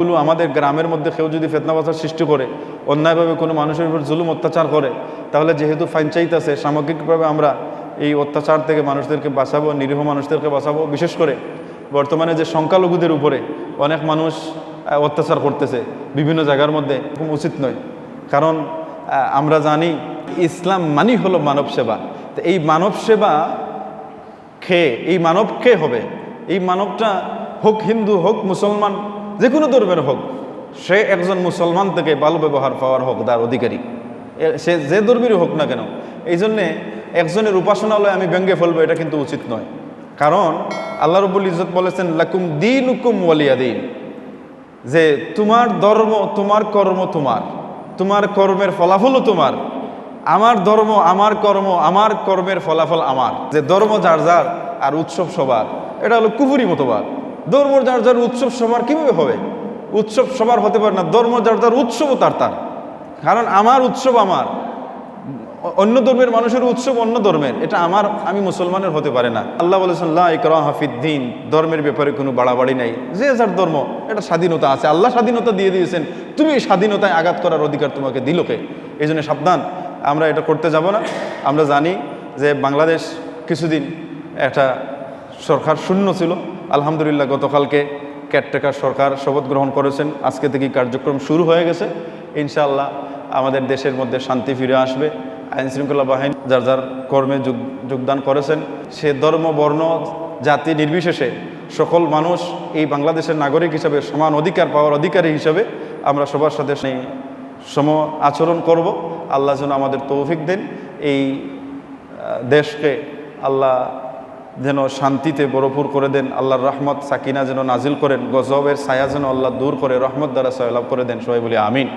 গুলো আমাদের গ্রামের মধ্যে কেউ যদি ফেতনা বাসার সৃষ্টি করে, অন্যায়ভাবে কোনো মানুষের উপর জুলুম অত্যাচার করে, তাহলে যেহেতু ফাইন চাইতেছে সামগ্রিকভাবে আমরা এই অত্যাচার থেকে মানুষদেরকে বাঁচাবো, নিরীহ মানুষদেরকে বাঁচাবো। বিশেষ করে বর্তমানে যে সংখ্যালঘুদের উপরে অনেক মানুষ অত্যাচার করতেছে বিভিন্ন জায়গার মধ্যে খুব উচিত নয়। কারণ আমরা জানি ইসলাম মানি হলো মানব সেবা। তো এই মানব সেবা খেয়ে এই মানব কে হবে? এই মানবটা হোক হিন্দু, হোক মুসলমান যে কোনো ধর্মের হোক, সে একজন মুসলমান থেকে ভালো ব্যবহার পাওয়ার হোক তার অধিকারী সে যে ধর্মেরই হোক না কেন, এই জন্যে একজনের উপাসনালয় আমি ব্যঙ্গে ফেলব, এটা কিন্তু উচিত নয়। কারণ আল্লাহ রবুল ইজত বলেছেন, লাকুম দিন উকুম ওয়ালিয়া দিন। যে তোমার ধর্ম, তোমার কর্ম তোমার তোমার কর্মের ফলাফলও তোমার, আমার ধর্ম আমার কর্ম, আমার কর্মের ফলাফল আমার। যে ধর্ম যার যার, আর উৎসব সবার, এটা হলো কুফুরি মতবাদ। ধর্ম যার যার উৎসব সবার কীভাবে হবে? উৎসব সবার হতে পারে না, ধর্ম যার যার উৎসবও তার তার। কারণ আমার উৎসব আমার। অন্য ধর্মের মানুষের উৎসব অন্য ধর্মের, এটা আমার, আমি মুসলমানের হতে পারে না। আল্লাহ বলেছেন হাফিদ্দিন ধর্মের ব্যাপারে কোনো বাড়াবাড়ি নাই। যে যার ধর্ম, এটা স্বাধীনতা আছে। আল্লাহ স্বাধীনতা দিয়ে দিয়েছেন, তুমি এই স্বাধীনতায় আঘাত করার অধিকার তোমাকে দিল কে? এই জন্য সাবধান, আমরা এটা করতে যাব না। আমরা জানি যে বাংলাদেশ কিছুদিন একটা সরকার শূন্য ছিল। আলহামদুলিল্লাহ, গতকালকে ক্যাটটেকার সরকার শপথ গ্রহণ করেছেন। আজকে থেকে কার্যক্রম শুরু হয়ে গেছে। ইনশাআল্লাহ আমাদের দেশের মধ্যে শান্তি ফিরে আসবে। আইন শৃঙ্খলা বাহিনী যার যার কর্মে যোগ, যোগদান করেছেন, সে ধর্ম, বর্ণ, জাতি নির্বিশেষে সকল মানুষ এই বাংলাদেশের নাগরিক হিসাবে, সমান অধিকার পাওয়ার অধিকারী হিসাবে আমরা সবার সাথে সম আচরণ করব। আল্লাহ যেন আমাদের তৌফিক দেন। এই দেশকে আল্লাহ যেন শান্তিতে বরফুর করে দেন, আল্লাহর রহমত, সাকিনা যেন নাজিল করেন, গজবের ছায়া যেন আল্লাহ দূর করে, রহমত দ্বারা সয়লাভ করে দেন, সবাই বলি আমিন।